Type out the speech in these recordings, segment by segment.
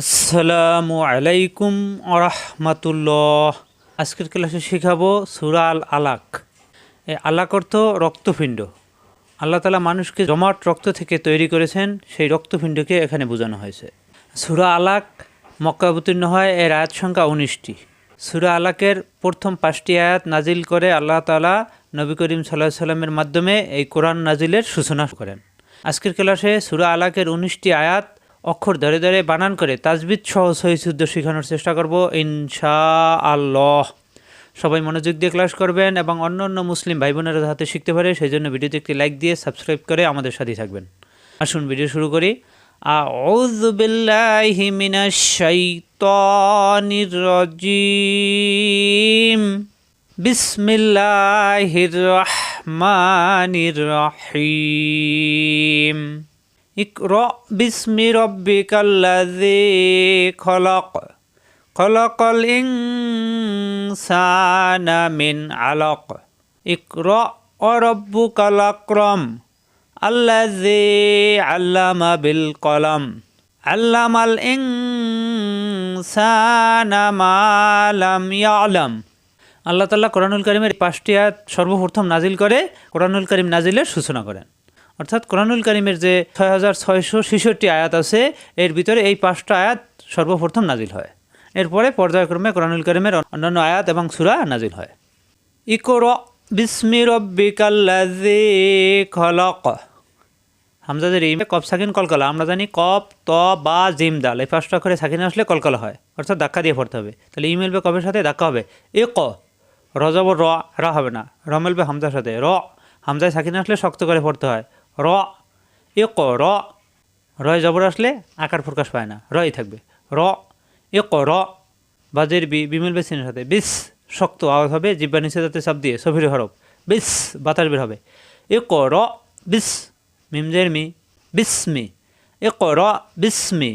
আসসালামু আলাইকুম আরহামাতুল্লাহ আজকের ক্লাসে শেখাবো সুরা আল আলাক। এই আলাক অর্থ রক্তপিণ্ড। আল্লাহ তালা মানুষকে জমাট রক্ত থেকে তৈরি করেছেন, সেই রক্তপিণ্ডকে এখানে বোঝানো হয়েছে। সুরা আলাক মক্কা অবতীর্ণ হয়, এর আয়াত সংখ্যা উনিশটি। সুরা আলাকের প্রথম পাঁচটি আয়াত নাজিল করে আল্লাহ তালা নবী করিম সাল্লাহ সাল্লামের মাধ্যমে এই কোরআন নাজিলের সূচনা করেন। আজকের ক্লাসে সুরা আলাকের উনিশটি আয়াত অক্ষর ধরে ধরে বানান করে তাজবিদ সহ সহিশুদ্ধ শেখানোর চেষ্টা করব ইনশা আল্লাহ সবাই মনোযোগ দিয়ে ক্লাস করবেন এবং অন্য অন্য মুসলিম ভাই বোনেরা যাতে শিখতে পারে সেই জন্য ভিডিওতে একটি লাইক দিয়ে সাবস্ক্রাইব করে আমাদের সাথে থাকবেন। আসুন ভিডিও শুরু করি। বিসমিল্লাহির রহমানির রহিম। اقرأ باسم ربك الذي خلق خلق الإنسان من علق اقرأ وربك الأكرم الذي علم بالقلم علم الإنسان ما لم يعلم আল্লাহ তাল্লাহ কোরআনুল করিমের পাঁচটি আয়াত সর্বপ্রথম নাজিল করে কোরআনুল করিম নাজিলের সূচনা করেন অর্থাৎ কোরআনুল করিমের যে ছয় হাজার ছয়শো ছেষট্টি আয়াত আছে, এর ভিতরে এই পাঁচটা আয়াত সর্বপ্রথম নাজিল হয়। এরপরে পর্যায়ক্রমে কোরআনুল করিমের অন্যান্য আয়াত এবং সুরা নাজিল হয়। ইকর বিস্মি রব্বিকাল্লাজি খলক। হামজাদের এই কপ সাকিন কলকলা, আমরা জানি কপ ত, বা, জিম, দাল, এই পাঁচটা করে সাকিন আসলে কলকলা হয়, অর্থাৎ ধাক্কা দিয়ে পড়তে হবে। তাহলে ই মিলবে কপের সাথে ধাক্কা হবে। এ ক রজব র, রা হবে না। র মিলবে হামজার সাথে, র, হামজায় সাকিন আসলে শক্ত করে পড়তে হয়। র, এ ক, র রয় জবর আসলে আকার প্রকাশ পায় না রই থাকবে। র, এ ক, র, বাজের বি, বিমিল বেসিনের সাথে, বিস, শক্ত আওয়াজ হবে, জিব্বা নিচে যাতে চাপ দিয়ে, সফির হরফ, বিস, বাতাস বের হবে। এ ক, র, বিস মিমজের মি বিসমি এ ক, র বিসমি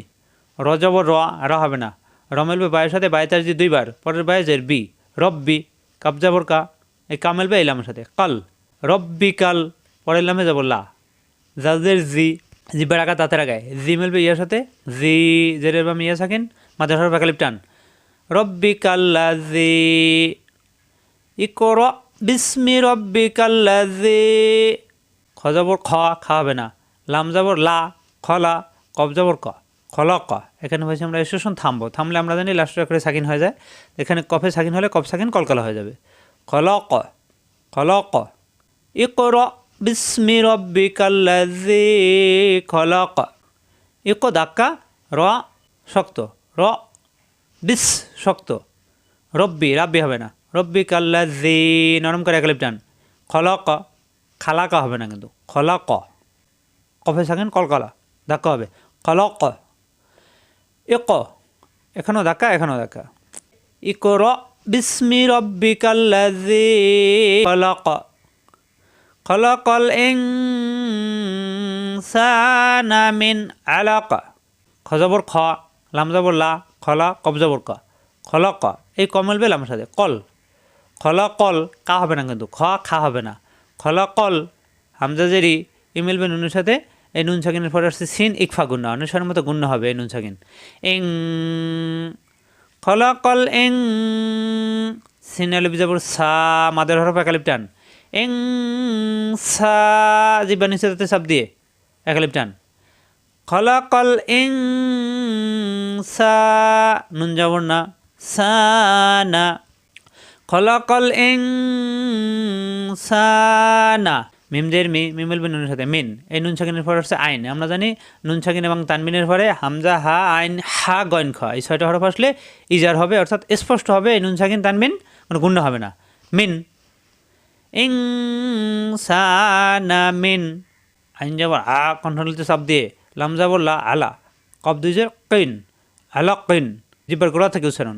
র জবর র, রা হবে না। র মেলবে বায়ের সাথে বায়ে তার দুইবার পরের বায়েজের বি, রব্বি কাবজাবর কা, এই কামেলবে ইলামের সাথে, কাল, রব্বি কাল, পরের লামে যাব লা। জাজের জি জিব্বার আঘাত তাতে আগায়। জি মিলবে ইয়ার সাথে, জি জেরের বাম ইয়া থাকেন মাদার হরফ একালিপ টান রব্বি কাল্লা জি ইকর বিস্মি রব্বি কাল্লা জি খ যাবর খ, খা হবে না। লাম যাবর লা খলা কব যাবর ক খল ক। এখানে হয়েছে আমরা স্টেশন থামবো। থামলে আমরা জানি লাস্টের করে সাকিন হয়ে যায়। এখানে কফে সাকিন হলে কফ সাকিন কলকলা হয়ে যাবে। খল ক খল ক। ইকর বিস্মি রব্বিকাল্লাজি খলক। ইক ধাক্কা, র শক্ত, র বিস শক্ত। রব্বি, রাব্বি হবে না। রব্বি কাল্লাজি নরম করে একলিপ টান। খলক, খালাকা হবে না কিন্তু। খলক। কফে থাকেন কলকলা। ধাক্কা হবে। খলক। ইক এখানেও ধাক্কা এখানেও ধাক্কা। ইকর বিস্মি রব্বিকাল্লাজি খলক। খলকল ইনসানা মিন আলাক। খজবর খ লাম জবর লা, খলা, কবজবর ক। খলক, এই কমল বেল আমার সাথে, কল। খল কল কা হবে না কিন্তু, খ, খা হবে না। খলকল, হামজা জেরি, ইমেল বে নুনের সাথে, এই নুন সাকিনের পরে আসছে সিন, ইকফা গুণ্য অনুসারের মতো গুণ্য হবে এই নুন সাকিন ইং, খলকল ইং, সিন আলু বিজাবর সা, মাদের হরফ একালিপ টান এং সা জিব্বা নিচে তাতে চাপ দিয়ে একালিপ টান। খলাকল ইং সা নুন যাবর না, সানা। খলাকল ইং সানা মিমজের মি মিমুল বিন নুনের সাথে, মিন। এই নুন ছাকিনের পরে হচ্ছে আইন। আমরা জানি নুন ছাকিন এবং তানমিনের পরে হামজা, হা, আইন, হা গইন খ। এই ছয়টা হরফ আসলে ইজার হবে, অর্থাৎ স্পষ্ট হবে এই নুন ছাকিন তানমিন কোনো গুণ্য হবে না। মিন ইংসানা মিন। আইন যাবর আ কণ্ঠলিতে চাপ দিয়ে লাম যাবর লা আলা কব যে কৈন। আলা কৈন। জিব্বার গোড়া থেকে উচ্চারণ।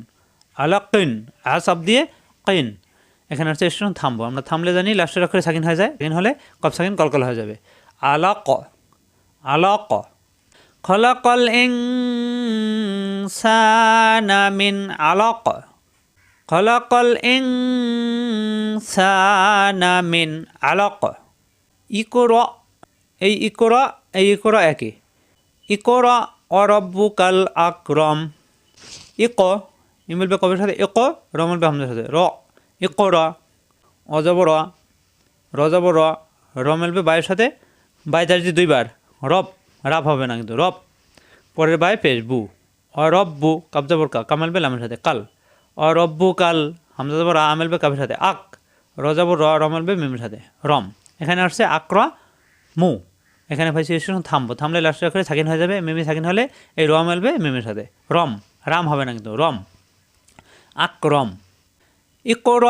আলা কৈন। আ চাপ দিয়ে কৈন। এখানে হচ্ছে স্টেশন থামবো। আমরা থামলে জানি লাস্টের অক্ষরে সাকিন হয়ে যায়। সাকিন হলে কব সাকিন কলকল হয়ে যাবে। আলা ক। আলা ক। খলকল ইংসানা মিন। আলাক খলকল ইনসানা মিন আলক। ইকর, এই ইকর এই ইকর একই ইকর অরব্বু কাল আকরম। ইক ই মিলবে কবের সাথে ইক র মিলবে হামজার সাথে র। ইক র অজব র রজব র র মিলবে বায়ের সাথে, বাই দার্জি দুইবার। রব রাব হবে না কিন্তু, রব। পরের বাই পেশ বু। অরব্বু কাবজাবর কা কামালবে লামের সাথে, কাল। অরব্বু কাল হামজা আ আমেলবে কাবের সাথে। আক রজাবর র রমেলবে মিমের সাথে। রম, এখানে আসছে আক্রা, মু। এখানে ভাই স্টেশন থামবো। থামলে লাস্ট করে সাকিন হয়ে যাবে, মিমি সাকিন হলে এই র মেলবে মিমের সাথে। রম, রাম হবে না কিন্তু, রম। আক্রম ইকর,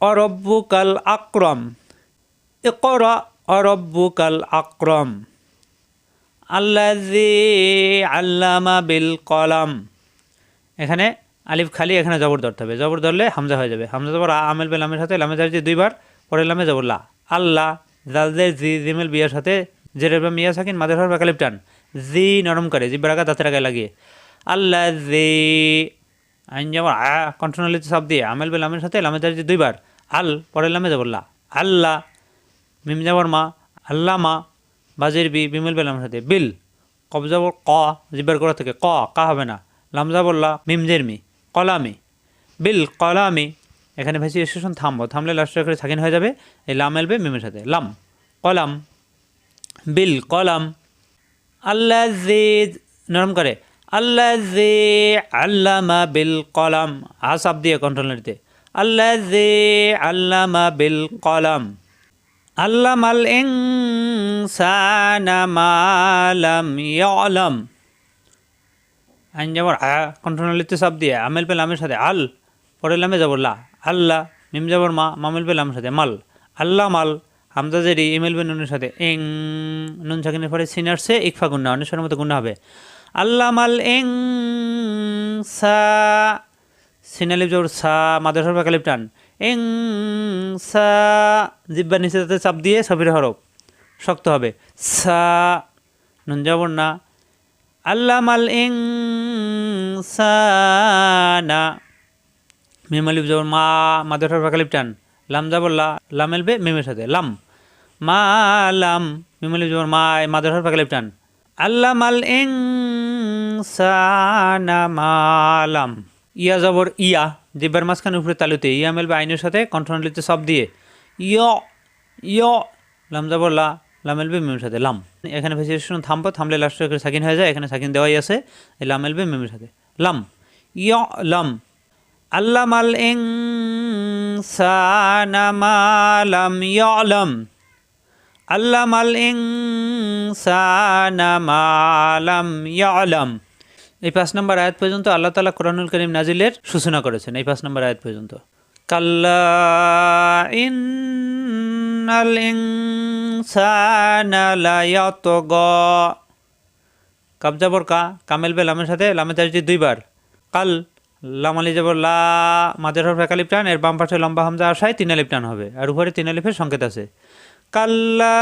অরব্বুকাল, আক্রম। ইকর, অরব্বুকাল, আক্রম। আল্লাজি আল্লামা বিল কলাম। এখানে আলিফ খালি এখানে জবর ধরতে হবে। জবর ধরলে হামজা হয়ে যাবে। হামজা জবর আমেল বেল আমের সাথে, লামে যাচ্ছে দুইবার পরে লামে জবর লা। আল্লাহ জালদে জি, জিমেল, বিয়ার সাথে, জেরের বা মিয়া সাকিন, মাদের হর বাকালিপ টান। জি, নরম করে, জি বেড়াকা দাঁতের আগে লাগিয়ে। আল্লাহ জি, আইন যেমন আ কন্ট্রোনালিতে সব দিয়ে, আমেল বেল আমের সাথে, লামে যাচ্ছে দুইবার, আল পরে লামে জবর লা। আল্লাহ মিম যাবর মা আল্লাহ মা, বাজির বি, বিমল বেল আমের সাথে। বিল কবজাবর ক, জিব্বার করা থেকে ক, কা হবে না। লামজা বললা মিমজের মি। কলামি। বিল কলামি, এখানে ভেসি স্টেশন থামবো। থামলে লাস্ট করে সাকিন হয়ে যাবে। এই লাম এলবে মিমের সাথে। লাম, কলাম। বিল কলাম আল্লাহ নরম করে। আল্লাহ জে আল্লামা বিল কলাম। আসাব দিয়ে কন্ট্রোল নিতে আল্লাহ জে আল্লামা বিল কলাম। আল্লামাল ইনসানা মালাম ইয়ালাম। আইন যেমন আ কন্ট্রোনালিতে সব দিয়ে, আমেল পেল আমের সাথে, আল পরে লামে যাবর লা আল্লাহ মিম যাবর মা, মামেল পেল আমের সাথে, মাল আল্লাহ মাল, হামজা জেরি, ইমেল বে নুনের সাথে, এং, নুন সাকিনের পরে সিনার্সে ইকফা গুন্না অনুসারের মতো গুন্না হবে আল্লাহ মাল, এং, সা সিনালিপ জবর সা, মাদ্রাসার বাকালিপ টান, এং, সা জিব্বার নিচে চাপ দিয়ে সবির হরফ, শক্ত হবে, সা, নুন যাবর না আল্লামাল ইনসানা। মিম আলিফ জবর মা মাদ্রাসার বাকালিপ টান। লাম যাবর লা লাম এলবে, মিমের সাথে, লাম। মা লাম, মিম আলিফ জবর মা মাদ্রাসার বাকালিপ টান। আল্লামাল ইনসানা মালাম ইয়া জবর ইয়া জিব্বার মাঝখানে উপরে তালুতে, ইয়া মেলবে আইনের সাথে কন্ট্রোলিতে সব দিয়ে। ইয় ইয় লাম যাবর লা লাম এলবে মিমের সাথে, লাম। এখানে ভেসিয়েশন থামবো থামলে লাস্ট সাকিন হয়ে যায়, এখানে সাকিন দেওয়াই আছে, এই লাম এলবে মিমের সাথে। লাম। ইয় লাম। আল্লামাল ইনসানা মা লাম ইয়ালাম। আল্লামাল ইনসানা মা লাম ইয়ালাম। এই পাঁচ নম্বর আয়াত পর্যন্ত আল্লাহ তালা কোরআনুল করিম নাজিলের সূচনা করেছেন, এই পাঁচ নম্বর আয়াত পর্যন্ত। কাল্লা ইন্নাল ইয়াতগা কাবজাবর কা, কামেল বে লামের সাথে লামে তাজি দুইবার। কাল লামালি যাবর লা, মাঝের হরফ একালিপ টান এর বাম পাশে লম্বা হামজা আসায় তিন আলিপ টান হবে, আর উপরে তিন আলিফের সংকেত আছে। কাল্লা,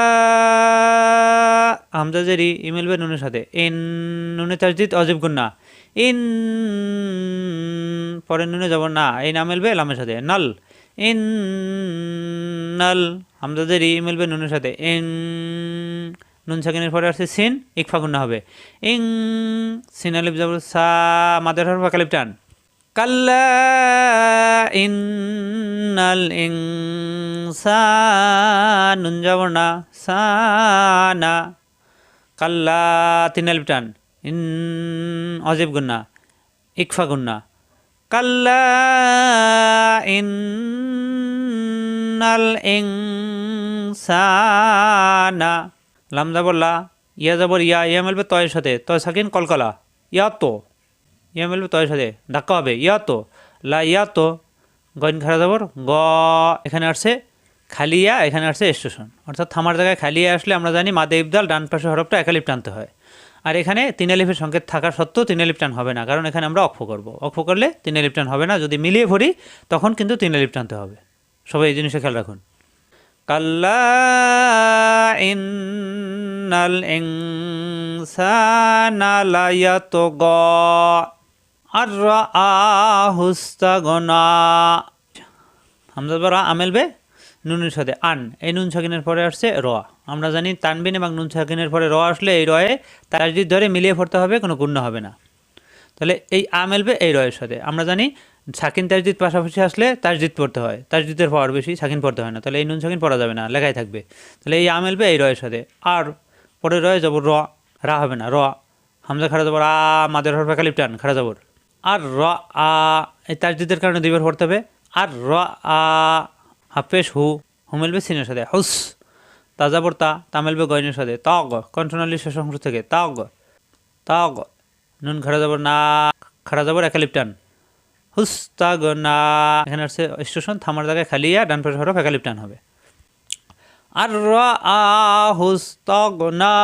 হামজা জেরি, ইমেল বে নুনের সাথে। ইন, নুনে তাজদিদ অজিব গুন্না। ইন পরে নুনে যাব না, এই নামেল বে লামের সাথে। নাল ইন নাল হামজা জেরি ইমেল বে নুনের সাথে। ইন নুন সাকিনের পরে আসছে সিন, ইকফা গুন্না হবে। ইং সিন আলিফ যাব সা, মাদের হরফ কালিপ টান। কাল্লা ইন্নাল সা নুন যাব না, সানা। কাল্লা তিন আলিফ টান। ইন অজিব গুন্না ইকফা গুন্না কাল্লা ইন্নাল ইনসানা। লাম যাবর লা, ইয়া যাবর ইয়া ইয়া মেলবে তয়ের সাথে। তয় সাকিন কলকলা ইয়া তো। ইয়া মেলবে তয়ের সাথে, ধাক্কা হবে, ইয়া তো। লা ইয়া তো, গইন খারা যাবর গ, এখানে আসছে, খালিয়া, এখানে আসছে স্টেশন। অর্থাৎ থামার জায়গায় খালিয়া আসলে আমরা জানি মাদে ইবদাল, ডান পাশে হরফটা একালিপ টানতে হয়। আর এখানে তিন আলিফের সংকেত থাকা সত্ত্বেও তিন আলিপ টান হবে না, কারণ এখানে আমরা অক্ষ করব। অক্ষ করলে তিন আলিপ টান হবে না, যদি মিলিয়ে ভরি, তখন কিন্তু তিন আলিপ টানতে হবে। সবাই এই জিনিসটা খেয়াল রাখুন। কাল্লা আর নুনের সাথে, আন। এই নুন সাকিনের পরে আসছে র। আমরা জানি তানবিন এবং নুন সাকিনের পরে র আসলে এই রয়ে তাজদিদ ধরে মিলিয়ে পড়তে হবে, কোনো গুণ্য হবে না। তাহলে এই আমেলবে এই রয়ের সাথে। আমরা জানি সাকিন তাজদিদ পাশাপাশি আসলে তাজদিদ পড়তে হয়। তাজদিদের পাওয়ার বেশি, সাকিন পড়তে হয় না। তাহলে এই নুন সাকিন পড়া যাবে না, লেখাই থাকবে। তাহলে এই আ মেলবে এই রয়ের সাথে। আর পরে রয়ে যাব র, রা হবে না, র। হামজা খাড়া যাবর, আ, মাদের হরফে কালিপ টান খাড়া যাবর। আর র, আ, এই তাজদিদের কারণে দুইবার পড়তে হবে। আর র, আ হাফেশ হু হু মেলবে সিনের সাথে, হুস। তাজাবর তা তা মেলবে গয়নের সাথে, তগ। কণ্ঠনালী শেষ অংশ থেকে, তগ। তগ। নুন খাড়া যাবর না খাড়া যাবর একালিপ টান। হুস্তাগ না এখানে আসছে স্টেশন, থামার জায়গায় খালিয়া ডান পাশে হরফ একালিপ টান হবে। আর র আ হুস্তাগ না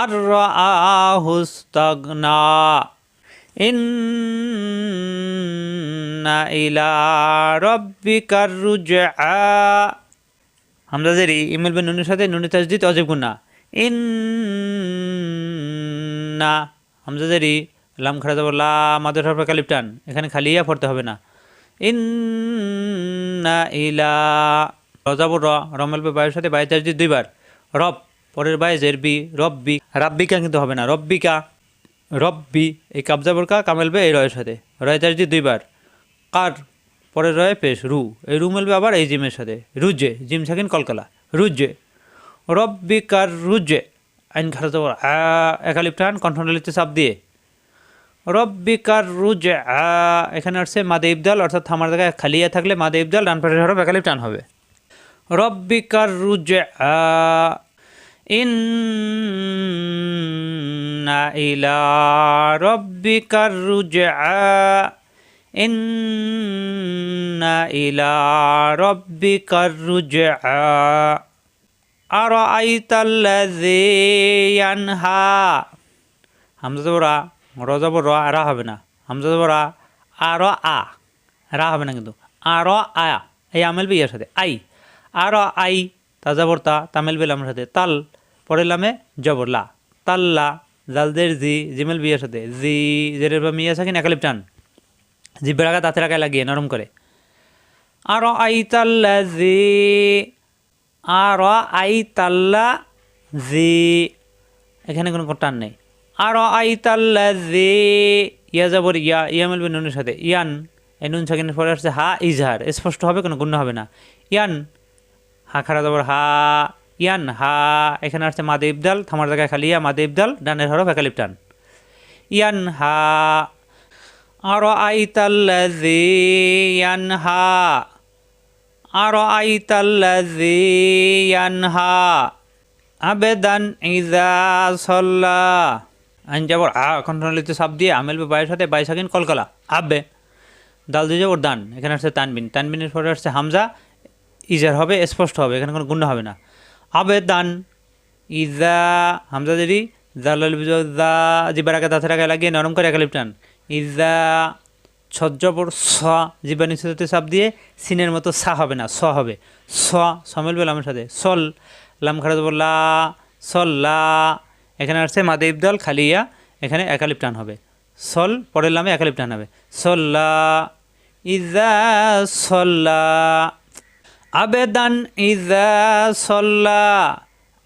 আর র আ হুস্তাগ না ইন্না ইলা রব্বিকার রুজআ। হামজা ইমেল বে নুনের সাথে নুনি তাজদিদ অজীব গুন্না ইন্না, হামজা জেরি লাম খাড়া যাব, লা মাদের হরফে কালিপ টান এখানে খালি ইয়া পড়তে হবে না। ইন্না ইলা র রমেল বে বায়ুর সাথে বাই তাজদিদ দুইবার। রব, পরের বায়ে বাই জেরবি, রব্বি, রাব্বিকা কিন্তু হবে না, রব্বিকা, রব্বি, এই কাবজাবর কা কামেলবে এই রয়ের সাথে। রয় চার্জি দুইবার। কার পরে রয়ে পেশ, রু। এই রু মেলবে আবার এই জিমের সাথে। রুজে, জিম থাকেন কলকালা। রুজে। রব্বি কার রুজে। আইন খারাপ যাবর একালিপ টান কণ্ঠনালিতে চাপ দিয়ে। রব্বি কার রুজে এখানে আসছে মাদে ইবদাল, অর্থাৎ থামার জায়গায় খালিয়া থাকলে মাদে ইবদাল, ডান পাশের হরফ একালিপ টান হবে। রব্বি কার রুজে ইন্না ইলা রব্বিকার রুজআ। ইন্না ইলা রব্বিকার রুজআ। আরাআইতাল্লাযী ইয়ানহা হামজা র জবর র আরা হবে না। হামজা জবরা আর আ, রা হবে না কিন্তু। আর আ এই আমেল বিয়ের সাথে। আই আর আই তাজাবর তা তামেল বেলামের সাথে। তাল পরে লামে জবর লা। তাল্লা জালদের জি, জিমেল বিয়ের সাথে। জি জেরের বা মিয়া থাকেন একালিপ, টান। জিব্বের আগা তাতে রাখায় লাগিয়ে নরম করে। আর আই তাল্লা জি। আর আই তাল্লা জি। এখানে কোনো টান নেই। আর আই তাল্লা জি ইয়া যাবর ইয়া ইয়া মেলবে নুনের সাথে, ইয়ান, এই নুন সাকিনের পরে আসছে হা, ইজহার স্পষ্ট হবে, কোনো গুণ হবে না। ইয়ান, হা খাড়া যাবর হা, ইয়ান, হা, এখানে আসছে মাদে ইবদাল, থামার জায়গায় খালি ইয়া, মাদে ইবদাল, ডানের হরফ একালিপ টান ইয়ান, হা আর আইতাল্লাজি ইয়ান, হা আর আইতাল্লাজি ইয়ান, হা, আবেদান ইজা সল্লা। আইন যাবর, আ সাপ দিয়ে আমেল বাইয়ের সাথে বাইশ হাকিন কলকলা। আবে দাল দিয়ে যাবর দান, এখানে আসছে তানবিন। তানবিনের পরে আসছে হামজা, ইজার হবে, স্পষ্ট হবে, এখানে কোনো গুণ্য হবে না। আবেদান ইজা, হামজা দেরি জালাল দা জিবার আগে দাঁতের আগে লাগিয়ে নরম করে একালিপ টান। ইজা, ছজ্জবর, স জিবা নিচে সাপ দিয়ে সিনের মতো সা হবে না, স হবে। স, সমেল বেলামের সাথে। সল, লাম খারাজ লা, সল, লা এখানে আসছে মাদে ইবদাল খালিয়া, এখানে একালিপ টান হবে। সল, পরের লামে একালিপ টান হবে। সল্লা, ইজা সল্লা, আবেদান ইজা সল্লা।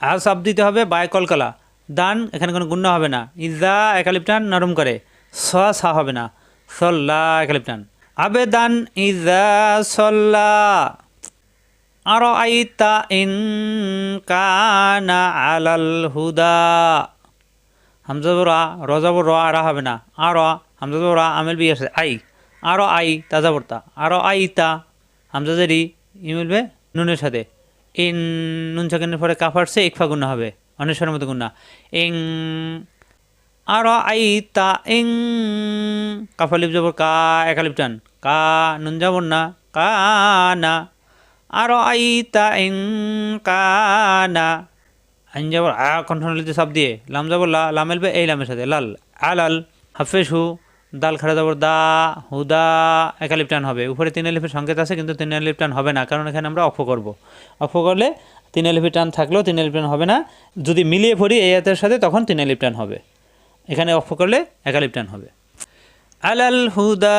আর সাপ দিতে হবে বাই কলকলা। দান, এখানে কোনো গুণ্য হবে না। ইজা একালিপটান নরম করে। স, সা হবে না। সল্লা একালিপটান আবেদান ইজা সল্লা। আর আইতা ইন কানা আলাল হুদা হামজাবরা রজাবর র আরা হবে না আর হামজাবরা আমেল বি আছে আই আরও আই তাজাবর্তা আরও আইতা হামজাজারি ই মিলবে নুনের সাথে ইন নুন সেকেন্ডের পরে কাফারছে ইকফা গুণা হবে অনেশ্বরের মতো গুণা ইং আর আই তা ইং কাফালিপ যাবর কা একালিপ টান কা নুন যাবর না কা না তা কা না আইন যাবর আ কণ্ঠনালিতে সব দিয়ে, লাম যাবর লা লামেলবে এই লামের সাথে, লাল, আলাল হাফেজ হু দাল খাড়া যাবর দা, হুদা একালিপ টান হবে। উপরে তিন আলিফের সংকেত আছে, কিন্তু তিন আলিফ টান হবে না, কারণ এখানে আমরা অফ করব। অফ করলে তিন আলিফের টান থাকলেও তিন টান হবে না। যদি মিলিয়ে পড়ি এই হাতের সাথে, তখন তিন আলিফ টান হবে। এখানে অফ করলে একালিপ টান হবে। আলাল হুদা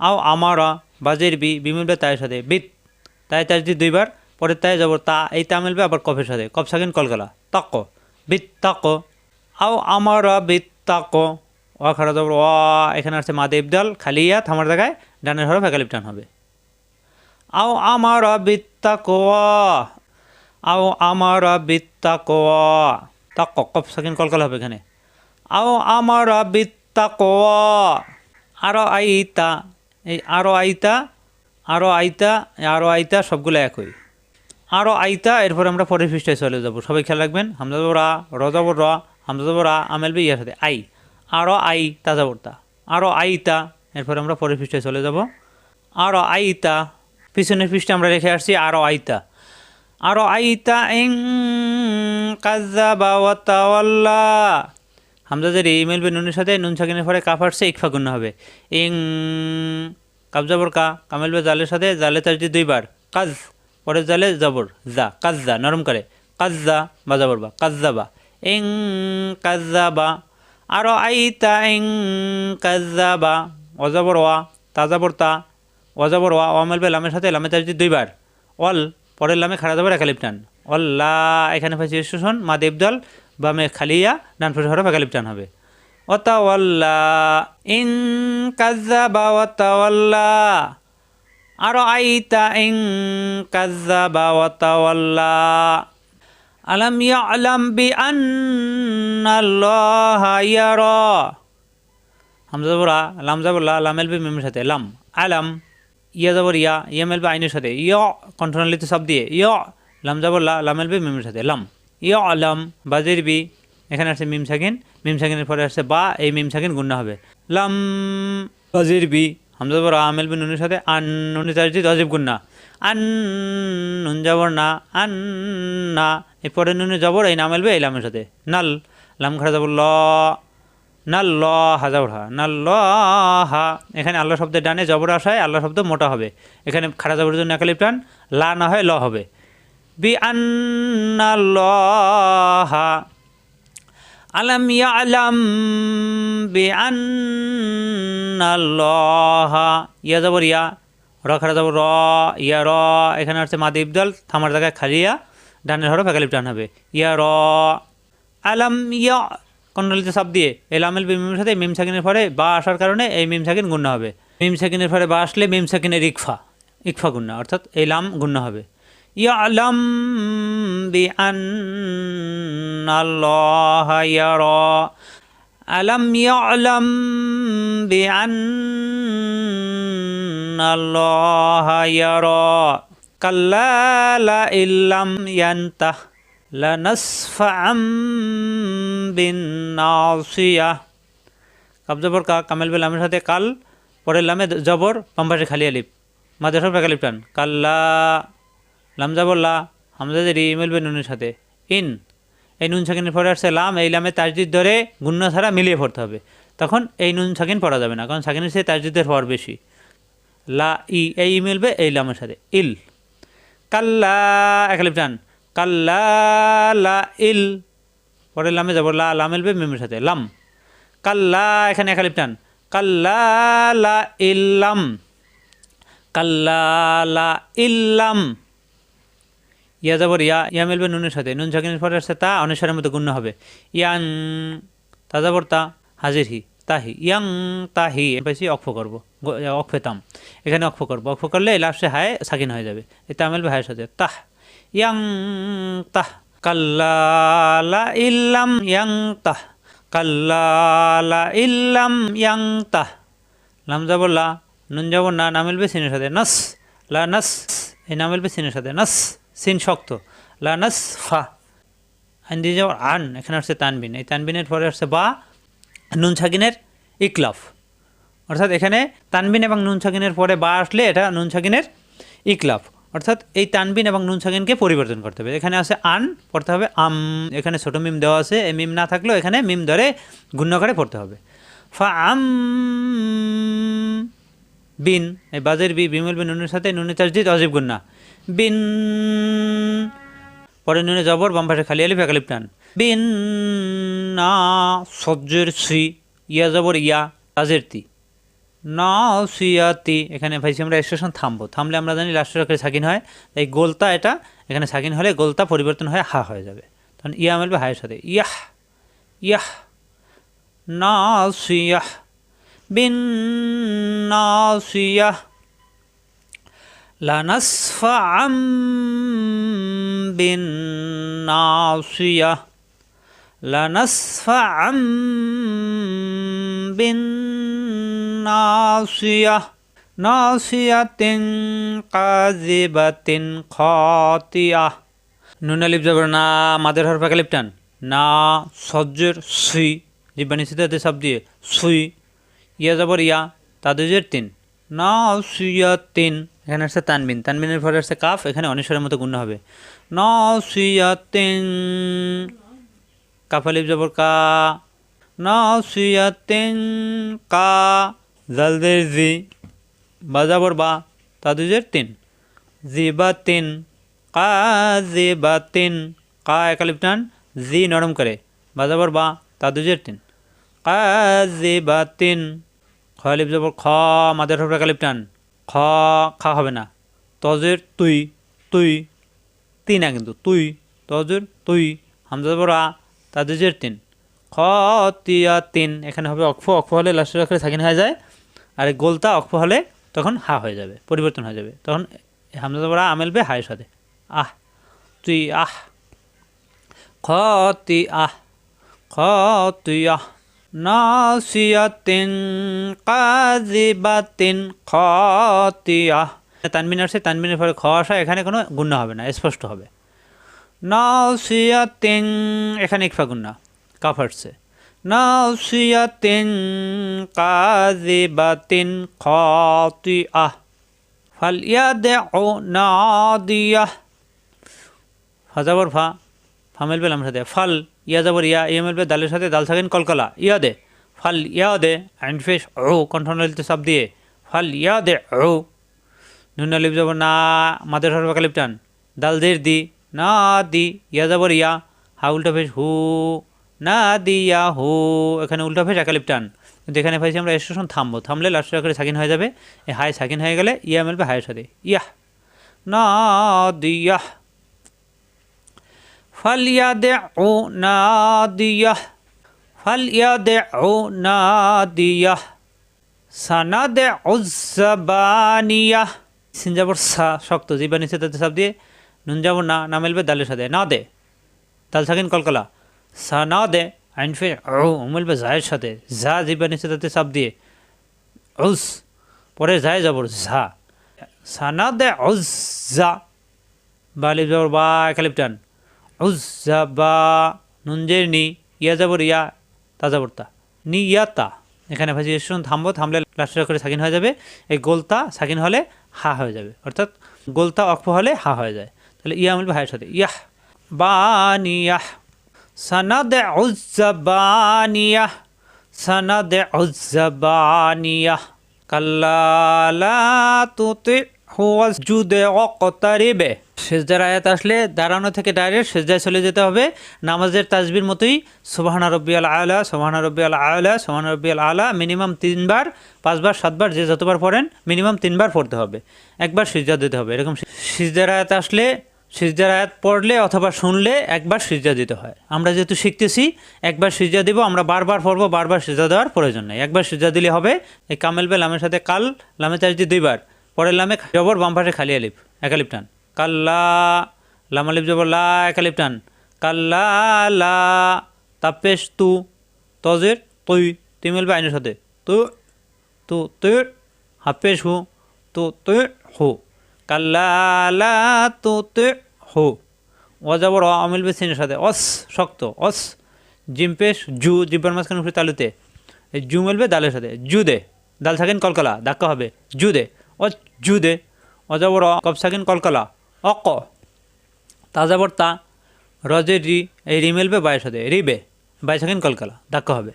আও আমার বাজের বি বিমিলবে তায়ের সাথে বিত। তাই তাই যদি দুইবার পরে তাই যাব, তা এই তা মিলবে আবার কফের সাথে কফ সাকিন কলকলা, তাক, বিত তাক। আও আমার বিত তাক। অ খারা জবর অ এখানে আসছে মাদে ইবদাল খালিয়া, থামার জায়গায়, ডানের হরফ একালিপ টান হবে। আও আমার বিত্তাকওয়া আও আমার বিত্তাকওয়া তাক কফ সাকিন কলকলা হবে এখানে। আও আমার বিত্তাকওয়া আরও আইতা এই আরও আইতা আরও আইতা আরও আইতা, সবগুলো একই। আরও আইতা, এরপর আমরা পরের পৃষ্ঠায় চলে যাব। সবাই খেয়াল রাখবেন হামজাবর রা রজাবর র হামজাবর রা আমেল বি, ইয়ার সাথে আই। আরও আই তাজাবর তা। আরও আইতা, এরপর আমরা পরের পৃষ্ঠায় চলে যাব। আরও আইতা, পিছনের পৃষ্ঠে আমরা রেখে আসছি আরও আইতা। আরও আইতা ইং কাজাবা ওয়াতাওয়াল্লা হামজাদের এই মেলবে নুনের সাথে নুন সাকিনের পরে কাফ আসছে, ইকফা গুণ হবে। ইং কাবজাবর কা কামেলবে জালের সাথে জালে তাজদি দুইবার। কাজ পরে জালে জবর, জা, কাজা নরম করে। কাজা বা জবর বা, কাজা বা। ইং, কাজা বা। আরও আইতা, ইং, কাজা বা। অজবর ওয়া তাজাবর তা। অজবর ওয়া ওয়ামেলবে লামের সাথে লামে তাজদি দুইবার। অল, পরের লামে খাড়া যাবার একালিপ টান। অল্লা এখানে পাইছি শোষণ মা দেবদল বামে খালিয়া, ডান ফুসে হরফ, একালিপ টান হবে। অতাওয়াল্লা, ইন কাজ্জাবা ওয়াতাওয়াল্লা আর আইতা ইন কাজ্জাবা ওয়াতাওয়াল্লা আলাম ইয়ালাম বি আন্নাল্লাহা ইয়ারা। হামজা জবরা লাম জাবরলা লাম এলবি মিমের সাথে, লাম, আলাম, ইয়া যাবর ইয়া ইয়া মেলবে আইনের সাথে ইয় কণ্ঠনালিতে সব দিয়ে ইয় লাম যাবর লা লাম মেলবে মিমের সাথে, লাম। ইয় আলাম বাজের বি, এখানে আসছে মিম সাকিন, মিম সাকিনের পরে আসছে বা, এই মিম সাকিন গুণনা হবে। লাম, বাজের বি, হামজা যাবর আ মেলবে নুনের সাথে আন নুনি তাজি অজিব গুন্না আন নুন যাবর না, আন না এরপরে নুনে যাবর এই না মেলবে এই লামের সাথে। নাল, লাম খাড়া যাবর ল নাল্লাহা ল, হা এখানে আল্লাহ শব্দের ডানে জবর আসায় আল্লাহ শব্দ মোটা হবে। এখানে খাড়া জবরের জন্য একালিপ টান লা না হয় ল হবে। আলাম ইয়ালাম বি আন্নাল্লাহা ইয়া জবর ইয়া, র জবর র, ইয়া র, এখানে হচ্ছে মাদি ইবদাল থামার জায়গায় খালিয়া ডানের হরফ একালিপ টান হবে। ইয়া র, আলাম ইয়া কন্ডলিতে সাপ দিয়ে, এই লামেল মিমের সাথে মিম সাকিনের পরে বা আসার কারণে এই মিম সাকিন গুণ্য হবে। মিম সাকিনের পরে বা আসলে মিম সাকিনের ইকফা ইকফা গুণ্য অর্থাৎ এই লাম গুণ্য হবে। ইয়ালাম বি আন্নাল্লাহ ইয়ারা আলাম ইয়ালাম বি আন্নাল্লাহ ইয়ারা কাল্লা লা ইল্লাম ইয়ান্তাহ লানাসফাআম বিন নাসিয়া কা কামেল বেল লামের সাথে কাল পরের লামে জবর পাম্পাসে খালি আলিপ মাঝে সব একালিপ টান কাল্লা লাম জবর লা হামজাদের রি মেলবে নুনের সাথে। ইন, এই নুন সাকিনের পরে আসছে লাম, এই লামে তাজদিদ ধরে গুণ্য ছাড়া মিলিয়ে পড়তে হবে। তখন এই নুন সাকিন পড়া যাবে না, কারণ সাকিনের সে তাজদিদের হওয়ার বেশি। লা, ই, এই ই মিলবে এই লামের সাথে। ইল, কাল্লা একালিপ টান, কাল্লা, লা, ইল পরে লামে যাব, লা লাম এলবে মিমের সাথে, লাম। কাল্লা, এখানে একালিপ টান, কাল্লা, লা ইল্লাম কাল্লা, লা ইল্লাম ইয়া যাবর, ইয়া ইয়া মেলবে নুনের সাথে। নুন সাকিনের পরে আসছে, তা অনুসারের মতো গুণ্য হবে। ইয়াং, তা যাবর, তা হাজির হি তাহি ইয়াং তাহি পাইছি অক্ষ করব। অক্ষেতাম এখানে অক্ষ করব। অক্ষ করলে লাস্টে হায় সাকিন হয়ে যাবে। এটা মেলবে হায়ের সাথে। তাহ। ইয়াং, তাহ। কাল্লা ইল্লাম, ইয়াং, তাহ। কাল্লা ইল্লাম, ইয়াং, তাহ। লাম যাব লা, নুন যাব না না মিলবে সিনের সাথে। নাস। লা নাস। এই না মিলবে সিনের সাথে। নাস। সিন শক্ত। লা নাস ফা আইন দিয়ে যাওয়ার আন, এখানে আসছে তানবিন। এই তানবিনের পরে আসছে বা, নুন ছাকিনের ইকলাফ। অর্থাৎ এখানে তানবিন এবং নুন ছাকিনের পরে বা আসলে এটা নুন ছাকিনের ইকলাফ। অর্থাৎ এই তানবিন এবং নুন সাকিনকে পরিবর্তন করতে হবে। এখানে আছে আন, পড়তে হবে আম। এখানে ছোটো মিম দেওয়া আছে, এই মিম না থাকলেও এখানে মিম ধরে গুণ্য করে পড়তে হবে। ফা আম বিন। এই বাজের বি, বিমল বিন নুনের সাথে নুনের তাজদিদ অজীব গুন্না বিন। পরে নুনে জবর, বাম পাশে খালি আলিফ একালিপ টান। বিন না সজ্জের শ্রী ইয়া জবর, ইয়া তাজের তি। না সিয়াতি এখানে ভাইছি আমরা স্টেশন থামবো। থামলে আমরা জানি লাস্টের অক্ষরে সাকিন হয়, এই গোলতা এটা, এখানে সাকিন হলে গোলতা পরিবর্তন হয়ে হা হয়ে যাবে। তখন ইয়া মিলবে হায়ের সাথে, ইয়াহ ইয়াহ, না সিয়াহ, বিন না সিয়াহ لنصفعا بالناصية لنصفعا بالناصية ناصية قاذبة خاطئة নুন আলিফ জবর না মাদের হরফ একালিপ টান না সজ্জের সুই জিব্বা নিশ্চিত সব দিয়ে সুই ইয়া জবর ইয়া তাদের তিন না সুইয়া তিন এখানে আসছে তানবিন। তানবিনের পরে আসছে কাফ, এখানে অনিশ্বরের মতো গুণ হবে। না সুইয়া তিন কাফ আলিফ জবর কা। না সুইয়া কা, জালদের জি বাজাবর বা তাদের তিন। জি বা তিন কা জি বা তিন কা একালিপ টান, জি নরম করে বাজাবর বা তাদের তিন। কা জি বা তিন খয়ালিপ জবর খ, মাদের হরফ একালিপ টান। খ, খা হবে না। তজের তুই তুই, তিন না কিন্তু, তুই, তজের তুই, হামজা আ তাদের তিন। খ তিয়া তিন, এখানে হবে অক্ষ অক্ষ হলে লাস্টের অক্ষরে সাকিন হয়ে যায়। আর গোলতা অক্ষ হলে তখন হা হয়ে যাবে, পরিবর্তন হয়ে যাবে। তখন হামজা আ আমেলবে হায়ের সাথে। আহ, তুই, আহ। খ তি আহ খ তুই আহ নাসিয়াতিন, কাযিবাতিন খাতিয়া তানবিন আসছে তানবিনের পরে খ আসা, এখানে কোনো গুণ্য হবে না, স্পষ্ট হবে। নাসিয়াতিন, এখানে ইকফা গুণ্না কাফ আসছে নাসিয়াতিন, কাযিবাতিন খাতিয়া ফালিয়াদউ নাদিয়াহ। ফাজাবর ফা, ফামেল বেলাম সাথে। ফাল ইয়া যাবর ইয়া ইয়া মেলবে, দালের সাথে দাল থাকেন কলকলা। ইয়া দে, ফাল ইয়া দে, আইন ফেস ও কণ্ঠনালিতে সব দিয়ে। ফাল ইয়া দে ও নুন আলিপ যাব, না মাদের হরফ কালিপ টান দাল দের দি, না দি, ইয়া যাবর ইয়া। হা, উল্টা ফেস হু, না দি, ইয়া, হু। এখানে উল্টা ফেস একালিপ টান কিন্তু এখানে পাইছি আমরা স্টেশন থামবো। থামলে লাস্টের করে সাকিন হয়ে যাবে। এই হাই সাকিন হয়ে গেলে, ইয়া মেলবে হায়ের সাথে। ইয়াহ। না দি, ইয়াহ। فليدع ناديه فليدع ناديه سندع الزبانيه সিনজাবর সা শক্ত জিবা নিচে তাতে সাপ দিয়ে নুন যাব না না মেলবে দালের সাথে না দে দাল থাকেন কলকলা সা না দে আইন ফে ও মেলবে জায়ের সাথে যা জিবা নিচে তাতে সাপ দিয়ে উস পরে যায় যাবর ঝা সানা দে উজ যা বালিপ যাবর বা একালিপটান উজ্জাবা, নুনজের নি, ইয়া যাবর ইয়া, তা যাবর তা। নি, ইয়া, তা। এখানে ভাজি শুন থামবো, থামলে লাস্টের করে সাকিন হয়ে যাবে। এই গোলতা সাকিন হলে হা হয়ে যাবে। অর্থাৎ গোলতা অক্ষ হলে হা হয়ে যায়। তাহলে ইয়া মিলবে হায়ের সাথে। ইয়াহ বানিয়াহ সনদ উজ্জাবানিয়াহ সনদ উজ্জাবানিয়াহ কাল্লা তুতে হুয়া জুদে অকতারিবে সেজদার আয়াত আসলে দাঁড়ানো থেকে ডাইরেক্ট সেজদায় চলে যেতে হবে। নামাজের তাজবির মতোই সোহানা রব্বি আল আলা সোহানা রব্বি আল আলা সোহানা রব্বি আল আলা মিনিমাম তিনবার, পাঁচবার, সাতবার, যে যতবার পড়েন, মিনিমাম তিনবার পড়তে হবে। একবার সিজদা দিতে হবে, এরকম সিজদার আয়াত আসলে, সিজদার আয়াত পড়লে অথবা শুনলে একবার সিজদা দিতে হয়। আমরা যেহেতু শিখতেছি, একবার সিজদা দিব, আমরা বারবার পড়ব, বারবার সিজদা দেওয়ার প্রয়োজন নেই। একবার সিজদা দিলে হবে, এই কামেল বে লামের সাথে কাল, লামে চার্জি দুইবার, পরের লামে জবর বাম পাশে খালি আলিফ একালিপ টান। কাল্লা লামালিপ জবর লা একালিপ টান। কাল্লা লা তাপেশ তু তজের তুই তুই মিলবে আইনের সাথে। তু তু তুই হাফেশ হু তু তুই হু। কাল্লা লা তু তুই হু। ও যাবর অ সিনের সাথে। অস শক্ত অস। জিম্পেশ জু জিব্বার মাঝখানে উঠে তালুতে। জু মিলবে দালের সাথে। জু দে। দাল থাকেন কলকলা ধাক্কা হবে। জু দে। অ জু দে। অজবর অ, কব সাকিন কলকলা। অক তাজাবর তা রজের রি, এই রি মিলবে বায়ের সাথে রিবে বাই সাকিন কলকলা ধাক্কা হবে।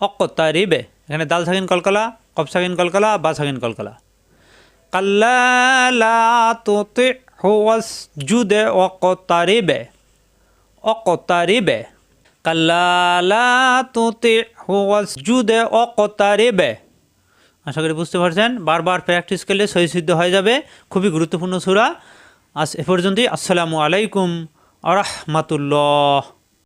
অক তা রিবে, এখানে দাল সাকিন কলকলা কব সাকিন কলকলা, বা সাকিন কলকলা। কাল্লা লা তুতি হুয়াস জুদে অকতারিবে অকতারিবে কাল্লা তুতি জুদে অকতারিবে আশা করি বুঝতে পারছেন, বারবার প্র্যাকটিস করলে সহি সিদ্ধ হয়ে যাবে। খুবই গুরুত্বপূর্ণ সুরা। আজ এ পর্যন্তই। আসসালামু আলাইকুম আরহামাতুল্লাহ